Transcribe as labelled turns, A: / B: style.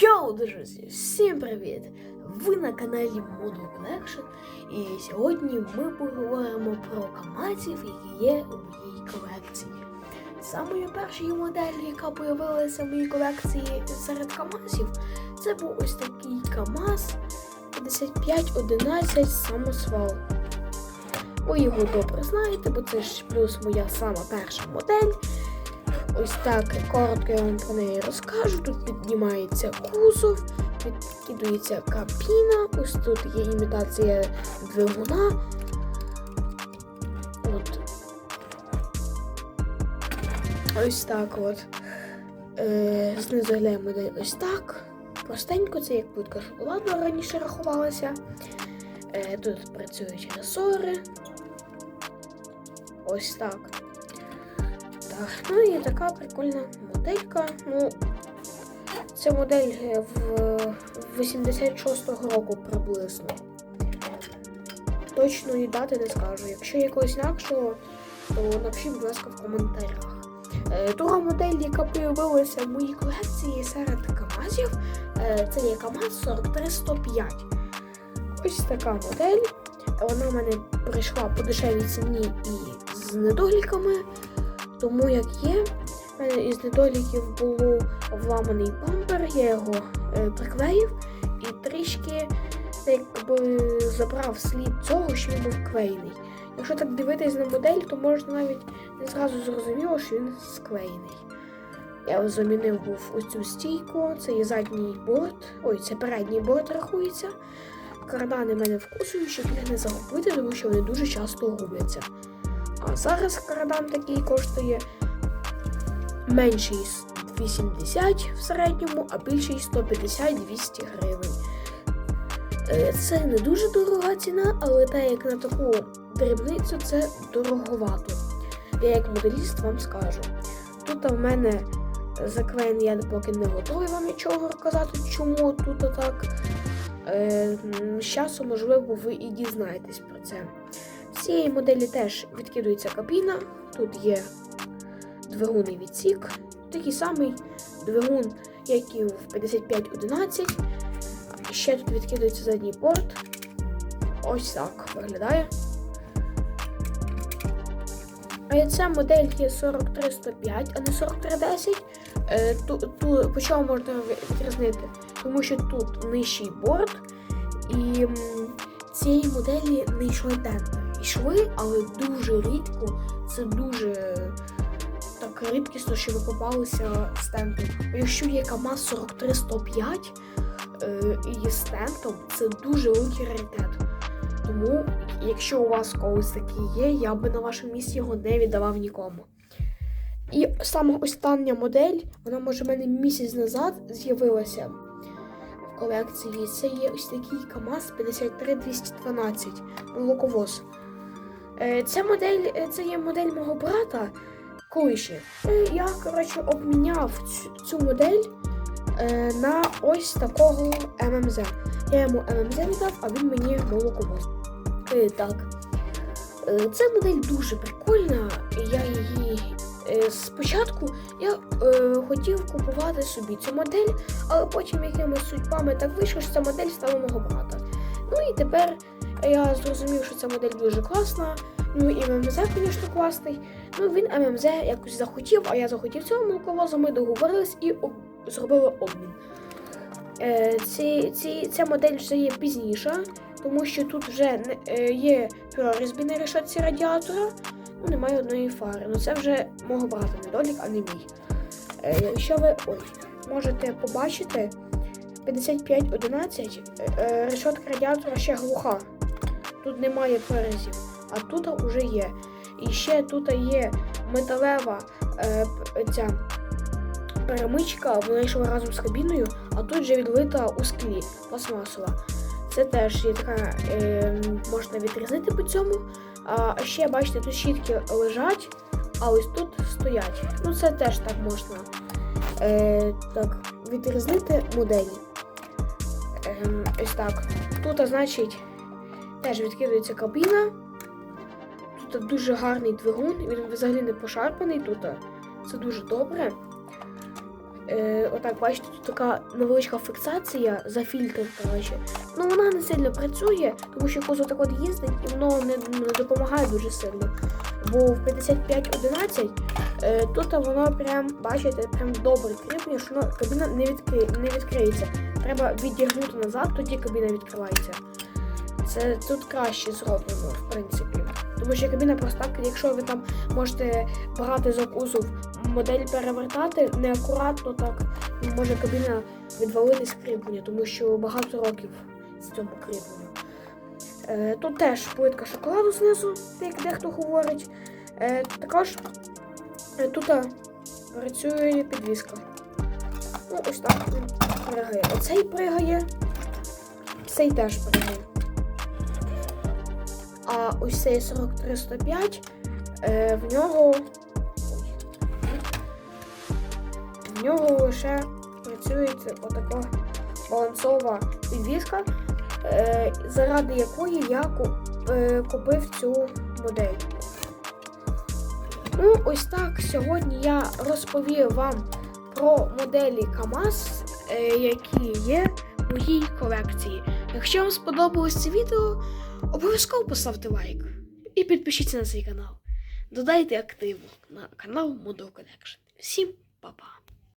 A: Йоу, друзі! Всім привіт! Ви на каналі Modo Collection і сьогодні ми поговоримо про камазів, які є у моїй колекції. Самою першою моделлю, яка з'явилася в моїй колекції серед камазів, це був ось такий КАМАЗ 5511 самосвал. Ви його добре знаєте, бо це ж плюс моя сама перша модель. Ось так коротко я вам про неї розкажу. Тут піднімається кузов, підкидується кабіна, ось тут є імітація двигуна. От. Ось так от. Е, знизу модель ось так. Простенько, це як плитка шоколаду раніше рахувалася. Е, тут працюють ресори. Ось так. Так, ну і така прикольна моделька. Ну, це модель в 86-го року приблизно. Точної дати не скажу. Якщо якогось інакшого, то напишіть, будь ласка, в коментарях. Е, Друга модель, яка з'явилася в моїй колекції серед КАМАЗів, е, це є КАМАЗ 43105. Ось така модель. Вона в мене прийшла по дешевій ціні і з недоліками. Тому як є, в мене із недоліків було вламаний бампер, я його е, приклеїв і трішки якби забрав слід цього, що він був клеєний. Якщо так дивитись на модель, то можна навіть не зразу зрозуміло, що він склеєний. Я замінив був ось стійку, це є задній борт, ой, це передній борт рахується. Кардани мене вкусують, щоб їх не загубити, тому що вони дуже часто губляться. А зараз кардан такий коштує менший 80 в середньому, а більший 150-200 гривень. Е, Це не дуже дорога ціна, але так як на таку дрібницю це дороговато. Я як моделіст вам скажу. Тут в мене заклеєний, я поки не готовий вам нічого розказати, чому тут так. Е, З часом, можливо, ви і дізнаєтесь про це. Цієї моделі теж відкидується кабіна. Тут є двигунний відсік, такий самий двигун, як і в 5511. Ще тут відкидується задній порт. Ось так виглядає. А ця модель є 4305, а не 4310. Е, ту, ту, по чому можна відрізнити? Тому що тут нижчий борт, і цієї моделі не йшли темпи. Йшли, але дуже рідко. Це дуже так рідкісно, що ви попалися з Якщо є КАМАЗ 43105 е, і з темпом, це дуже великий раритет. Тому, якщо у вас колись такий є, я би на вашому місці його не віддавав нікому. І саме остання модель, вона може в мене місяць назад з'явилася в колекції. Це є ось такий КАМАЗ 53212 молоковоз. Е, Ця модель, е, це є модель мого брата колишнє. Е, Я, коротше, обміняв цю, модель на ось такого ММЗ. Я йому ММЗ віддав, а він мені молоковоз. Е, так. Ця модель дуже прикольна. Я її спочатку я хотів купувати собі цю модель, але потім якимись судьбами так вийшло, що ця модель стала мого брата. Ну і тепер я зрозумів, що ця модель дуже класна. Ну і ММЗ, звісно, класний. Ну він ММЗ якось захотів, а я захотів цього молоковозу, ми договорились і об... зробили обмін. Е, ці, ці, ця модель вже є пізніша, тому що тут вже не, е, є прорізьби на решетці радіатора, ну немає одної фари. Ну це вже мого брата недолік, а не мій. Е, якщо ви ой, можете побачити, 5511 е, е, решетка радіатора ще глуха. Тут немає прорізів, а тут вже є. І ще тут є металева е, ця перемичка, вона йшла разом з кабіною, а тут вже відлита у склі пластмасова. Це теж є така, е, можна відрізати по цьому. А ще, бачите, тут щітки лежать, а ось тут стоять. Ну, це теж так можна е, так, відрізнити моделі. Ем, ось так. Тут, значить, теж відкидується кабіна. Тут дуже гарний двигун, він взагалі не пошарпаний тут. Це дуже добре. Е, отак, бачите, тут така невеличка фіксація за фільтр, коротше. Ну вона не сильно працює, тому що кузов так от їздить і воно не, не допомагає дуже сильно. Бо в 5511 е, тут воно прям, бачите, прям добре кріплення, що воно, кабіна не, відкри, не відкриється. Треба відігнути назад, тоді кабіна відкривається. Це тут краще зроблено, в принципі. Тому що кабіна просто так, якщо ви там можете брати за кузов, модель перевертати неакуратно так, може кабіна відвалитись кріплення, тому що багато років з цьому кріпленню. Е, тут теж плитка шоколаду знизу, як дехто говорить. Е, також е, тут е, працює підвіска. Ну, ось так він пригає. Оцей пригає, цей теж пригає. А ось цей 4305, е, в нього. В нього лише працює отака балансова підвіска, е, заради якої я е, купив цю модель. Ну, ось так. Сьогодні я розповів вам про моделі КАМАЗ, які є в моїй колекції. Якщо вам сподобалось це відео, обов'язково поставте лайк і підпишіться на цей канал. Додайте активу на канал Modo Connection. Всім па-па!